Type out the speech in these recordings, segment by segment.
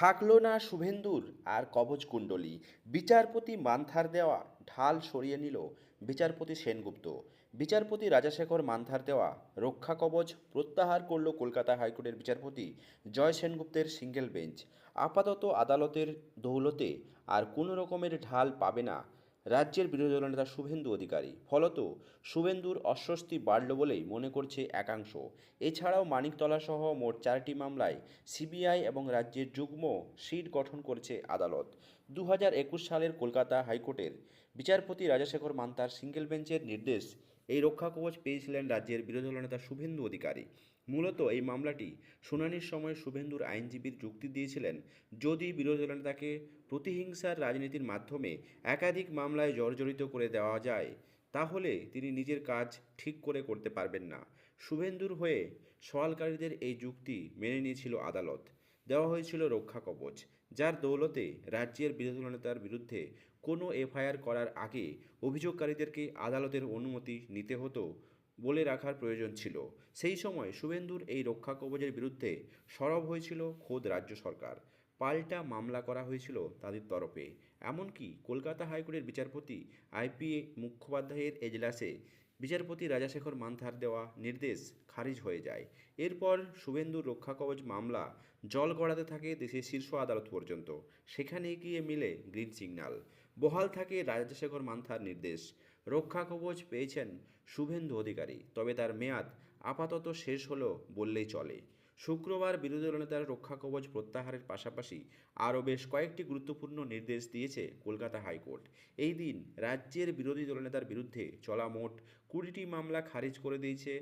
থাকল না শুভেন্দুর আর কবচ কুণ্ডলী। বিচারপতি মান্থার দেওয়া ঢাল সরিয়ে নিল বিচারপতি সেনগুপ্ত। বিচারপতি রাজাশেখর মান্থার দেওয়া রক্ষা কবচ প্রত্যাহার করল কলকাতা হাইকোর্টের বিচারপতি জয় সেনগুপ্তের সিঙ্গেল বেঞ্চ। আপাতত আদালতের দৌলতে আর কোনো রকমের ঢাল পাবে না রাজ্যের বিরোধী দলনেতা শুভেন্দু অধিকারী। ফলত শুভেন্দুর অস্বস্তি বাড়ল বলেই মনে করছে একাংশ। এছাড়াও মানিকতলাসহ মোট চারটি মামলায় সিবিআই এবং রাজ্যের যুগ্ম সিট গঠন করেছে আদালত। দু সালের কলকাতা হাইকোর্টের বিচারপতি রাজাশেখর মান্তার সিঙ্গেল বেঞ্চের নির্দেশ এই রক্ষা কবচ পেয়েছিলেন রাজ্যের বিরোধী দলনেতা শুভেন্দু অধিকারী। মূলত এই মামলাটি শুনানির সময় শুভেন্দুর আইনজীবীর যুক্তি দিয়েছিলেন যদি বিরোধী দলনেতাকে প্রতিহিংসার রাজনীতির মাধ্যমে একাধিক মামলায় জর্জরিত করে দেওয়া যায়, তাহলে তিনি নিজের কাজ ঠিক করে করতে পারবেন না। শুভেন্দুর হয়ে সওয়ালকারীদের এই যুক্তি মেনে নিয়েছিল আদালত। দেওয়া হয়েছিল রক্ষা কবচ, যার দৌলতে রাজ্যের বিরোধী নেতার বিরুদ্ধে কোনো এফআইআর করার আগে অভিযোগকারীদেরকে আদালতের অনুমতি নিতে হতো বলে রাখার প্রয়োজন ছিল। সেই সময় শুভেন্দুর এই রক্ষা কবচের বিরুদ্ধে সরব হয়েছিল খোদ রাজ্য সরকার। পাল্টা মামলা করা হয়েছিল তাদের তরফে। এমনকি কলকাতা হাইকোর্টের বিচারপতি আইপিএ মুখোপাধ্যায়ের এজলাসে বিচারপতি রাজাশেখর মান্থার দেওয়া নির্দেশ খারিজ হয়ে যায়। এরপর শুভেন্দুর রক্ষা কবচ মামলা জল গড়াতে থাকে দেশের শীর্ষ আদালত পর্যন্ত। সেখানে গিয়ে মিলে গ্রিন সিগন্যাল। বহাল থাকে রাজাশেখর মান্থার নির্দেশ। রক্ষা কবচ পেয়েছেন শুভেন্দু অধিকারী, তবে তার মেয়াদ আপাতত শেষ হলো বললেই চলে। শুক্রবার বিরোধী দলনেতার রক্ষা কবচ প্রত্যাহারের পাশাপাশি আরও বেশ কয়েকটি গুরুত্বপূর্ণ নির্দেশ দিয়েছে কলকাতা হাইকোর্ট। এই দিন রাজ্যের বিরোধী দলনেতার বিরুদ্ধে চলা মোট কুড়িটি মামলা খারিজ করে দিয়েছে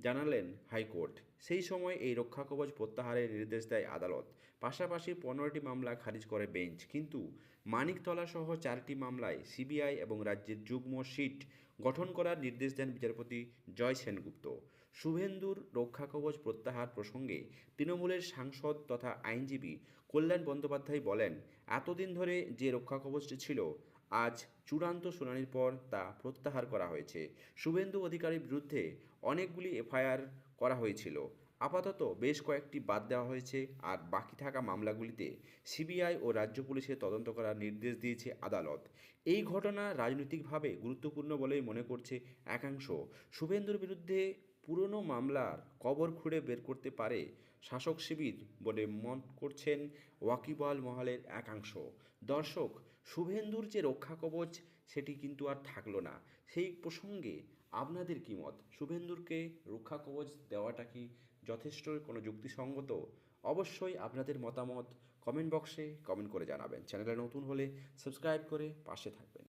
জানালেন হাইকোর্ট। সেই সময় এই রক্ষা কবচ প্রত্যাহারের নির্দেশ দেয় আদালত। পাশাপাশি পনেরোটি মামলা খারিজ করে বেঞ্চ। কিন্তু মানিকতলা সহ চারটি মামলায় সিবিআই এবং রাজ্যের যুগ্ম সিট গঠন করার নির্দেশ দেন বিচারপতি জয় সেনগুপ্ত। শুভেন্দুর রক্ষা কবচ প্রত্যাহার প্রসঙ্গে তৃণমূলের সাংসদ তথা আইনজীবী কল্যাণ বন্দ্যোপাধ্যায় বলেন, এতদিন ধরে যে রক্ষা কবচটি ছিল, আজ চূড়ান্ত শুনানির পর তা প্রত্যাহার করা হয়েছে। শুভেন্দু অধিকারীর বিরুদ্ধে অনেকগুলি এফআইআর করা হয়েছিল। আপাতত বেশ কয়েকটি বাদ দেওয়া হয়েছে আর বাকি থাকা মামলাগুলিতে সিবিআই ও রাজ্য পুলিশের তদন্ত করার নির্দেশ দিয়েছে আদালত। এই ঘটনা রাজনৈতিকভাবে গুরুত্বপূর্ণ বলেই মনে করছে একাংশ। শুভেন্দুর বিরুদ্ধে পুরনো মামলার কবর খুঁড়ে বের করতে পারে শাসক শিবির বলে মত করছেন ওয়াকিবল মহলের একাংশ। দর্শক, শুভেন্দুর যে রক্ষা কবচ সেটি কিন্তু আর থাকল না। সেই প্রসঙ্গে আপনাদের কী মত? শুভেন্দুরকে রক্ষা কবচ দেওয়াটা কি যথেষ্ট কোনো যুক্তিসঙ্গত? অবশ্যই আপনাদের মতামত কমেন্ট বক্সে কমেন্ট করে জানাবেন। চ্যানেলে নতুন হলে সাবস্ক্রাইব করে পাশে থাকবেন।